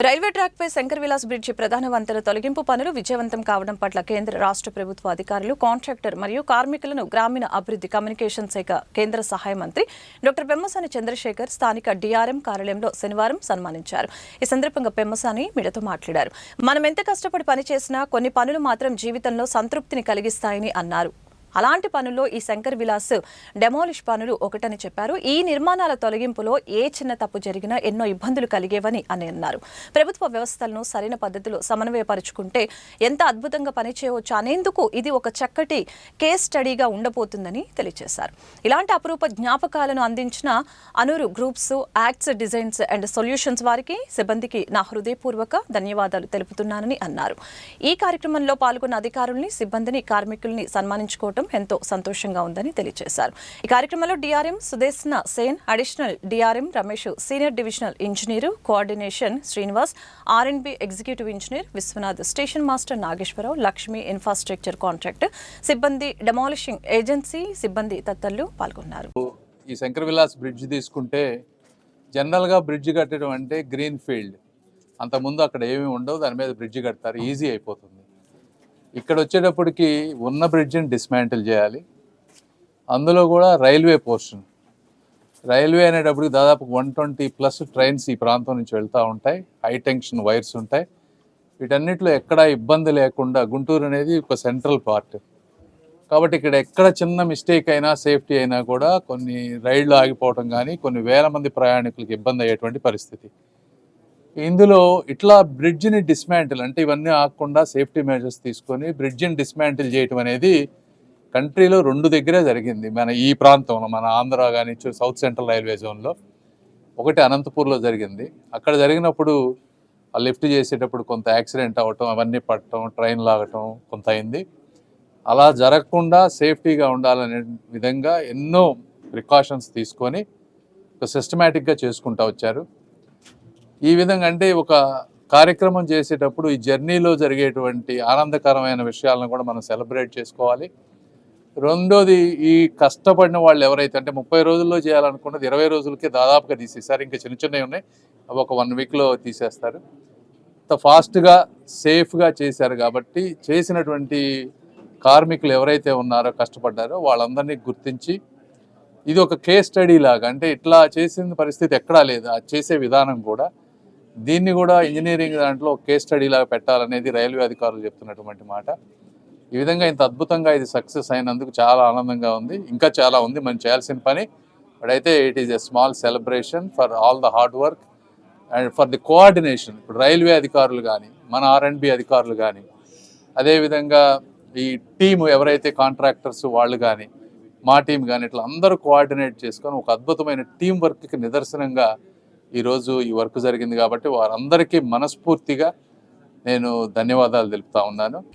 Railway ట్రాక్పై Shankar Vilas bridge ప్రధాన వంతెన తొలగింపు పనులు విజయవంతం కావడం పట్ల కేంద్ర రాష్ట్ర ప్రభుత్వ అధికారులు కాంట్రాక్టర్ మరియు కార్మికులను గ్రామీణ అభివృద్ధి కమ్యూనికేషన్ శాఖ కేంద్ర సహాయ మంత్రి డాక్టర్ పెమ్మసాని చంద్రశేఖర్ స్థానిక డిఆర్ఎం కార్యాలయంలో శనివారం సన్మానించారు. ఈ సందర్భంగా పెమ్మసాని మీడియాతో మాట్లాడారు. మనం ఎంత కష్టపడి పనిచేసినా కొన్ని పనులు మాత్రం జీవితంలో సంతృప్తిని కలిగిస్తాయని అన్నారు. అలాంటి పనుల్లో ఈ శంకర్ విలాస్ డెమాలిష్ పనులు ఒకటని చెప్పారు. ఈ నిర్మాణాల తొలగింపులో ఏ చిన్న తప్పు జరిగినా ఎన్నో ఇబ్బందులు కలిగేవని అని అన్నారు. ప్రభుత్వ వ్యవస్థలను సరైన పద్ధతిలో సమన్వయపరుచుకుంటే ఎంత అద్భుతంగా పనిచేయవచ్చు అనేందుకు ఇది ఒక చక్కటి కేస్ స్టడీగా ఉండబోతుందని తెలియజేశారు. ఇలాంటి అపురూప జ్ఞాపకాలను అందించిన Anuru groups acts designs and solutions వారికి సిబ్బందికి నా హృదయపూర్వక ధన్యవాదాలు తెలుపుతున్నానని అన్నారు. ఈ కార్యక్రమంలో పాల్గొన్న అధికారుల్ని సిబ్బందిని కార్మికుల్ని సన్మానించుకోవడం ఎంతో సంతోషంగా ఉందని తెలియజేశారు. ఈ కార్యక్రమంలో DRM Sudeshna Sen additional DRM Ramesh senior divisional engineer coordination Srinivas R and B executive engineer Viswanath station master Nageswararao Lakshmi infrastructure contract సిబ్బంది డెమాలిషింగ్ ఏజెన్సీ సిబ్బంది తదితరులు పాల్గొన్నారు. ఈ శంకర్ విలాస్ బ్రిడ్జ్ తీసుకుంటే జనరల్గా బ్రిడ్జ్ కట్టడం అంటే గ్రీన్ ఫీల్డ్ అంతకుముందు అక్కడ ఏమీ ఉండవు దాని మీద బ్రిడ్జ్ కడతారు ఈజీ అయిపోతుంది. ఇక్కడ వచ్చేటప్పటికి ఉన్న బ్రిడ్జిని డిస్మాంటిల్ చేయాలి. అందులో కూడా రైల్వే పోర్షన్ రైల్వే అనేటప్పటికి దాదాపు వన్ ట్వంటీ ప్లస్ ట్రైన్స్ ఈ ప్రాంతం నుంచి వెళ్తూ ఉంటాయి. హై టెన్షన్ వైర్స్ ఉంటాయి. వీటన్నిటిలో ఎక్కడా ఇబ్బంది లేకుండా గుంటూరు అనేది ఒక సెంట్రల్ పార్ట్ కాబట్టి ఇక్కడ ఎక్కడ చిన్న మిస్టేక్ అయినా సేఫ్టీ అయినా కూడా కొన్ని రైళ్ళు ఆగిపోవడం కానీ కొన్ని వేల మంది ప్రయాణికులకు ఇబ్బంది అయ్యేటువంటి పరిస్థితి. ఇందులో ఇట్లా బ్రిడ్జిని డిస్మాంటిల్ అంటే ఇవన్నీ ఆగకుండా సేఫ్టీ మెజర్స్ తీసుకొని బ్రిడ్జిని డిస్మాంటిల్ చేయటం అనేది కంట్రీలో రెండు దగ్గరే జరిగింది. మన ఈ ప్రాంతంలో మన ఆంధ్ర కానీ సౌత్ సెంట్రల్ రైల్వే జోన్లో ఒకటి అనంతపూర్లో జరిగింది. అక్కడ జరిగినప్పుడు ఆ లిఫ్ట్ చేసేటప్పుడు కొంత యాక్సిడెంట్ అవ్వటం అవన్నీ పట్టడం ట్రైన్ లాగటం కొంత అయింది. అలా జరగకుండా సేఫ్టీగా ఉండాలనే విధంగా ఎన్నో ప్రికాషన్స్ తీసుకొని ఒక సిస్టమేటిక్గా చేసుకుంటూ వచ్చారు. ఈ విధంగా అంటే ఒక కార్యక్రమం చేసేటప్పుడు ఈ జర్నీలో జరిగేటువంటి ఆనందకరమైన విషయాలను కూడా మనం సెలబ్రేట్ చేసుకోవాలి. రెండోది ఈ కష్టపడిన వాళ్ళు ఎవరైతే అంటే ముప్పై రోజుల్లో చేయాలనుకున్నది ఇరవై రోజులకే దాదాపుగా తీసేస్తారు ఇంకా చిన్న చిన్నవి ఉన్నాయి. అవి ఒక వన్ వీక్లో తీసేస్తారు. అంత ఫాస్ట్గా సేఫ్గా చేశారు కాబట్టి చేసినటువంటి కార్మికులు ఎవరైతే ఉన్నారో కష్టపడ్డారో వాళ్ళందరినీ గుర్తించి ఇది ఒక కేస్ స్టడీ లాగా అంటే ఇట్లా చేసిన పరిస్థితి ఎక్కడా లేదు. ఆ చేసే విధానం కూడా దీన్ని కూడా ఇంజనీరింగ్ దాంట్లో కేస్ స్టడీ లాగా పెట్టాలనేది రైల్వే అధికారులు చెప్తున్నటువంటి మాట. ఈ విధంగా ఇంత అద్భుతంగా ఇది సక్సెస్ అయినందుకు చాలా ఆనందంగా ఉంది. ఇంకా చాలా ఉంది. మనం చేయాల్సిన పని. బట్ అయితే it is a small celebration for all the hard work and for the coordination ఇప్పుడు రైల్వే అధికారులు కానీ మన ఆర్ఎండ్బి అధికారులు కానీ అదేవిధంగా ఈ టీము ఎవరైతే కాంట్రాక్టర్స్ వాళ్ళు కానీ మా టీం కానీ ఇట్లా అందరూ కోఆర్డినేట్ చేసుకొని ఒక అద్భుతమైన టీం వర్క్కి నిదర్శనంగా ఈరోజు ఈ వర్క్ జరిగింది కాబట్టి వారందరికీ మనస్ఫూర్తిగా నేను ధన్యవాదాలు తెలుపుతా ఉన్నాను.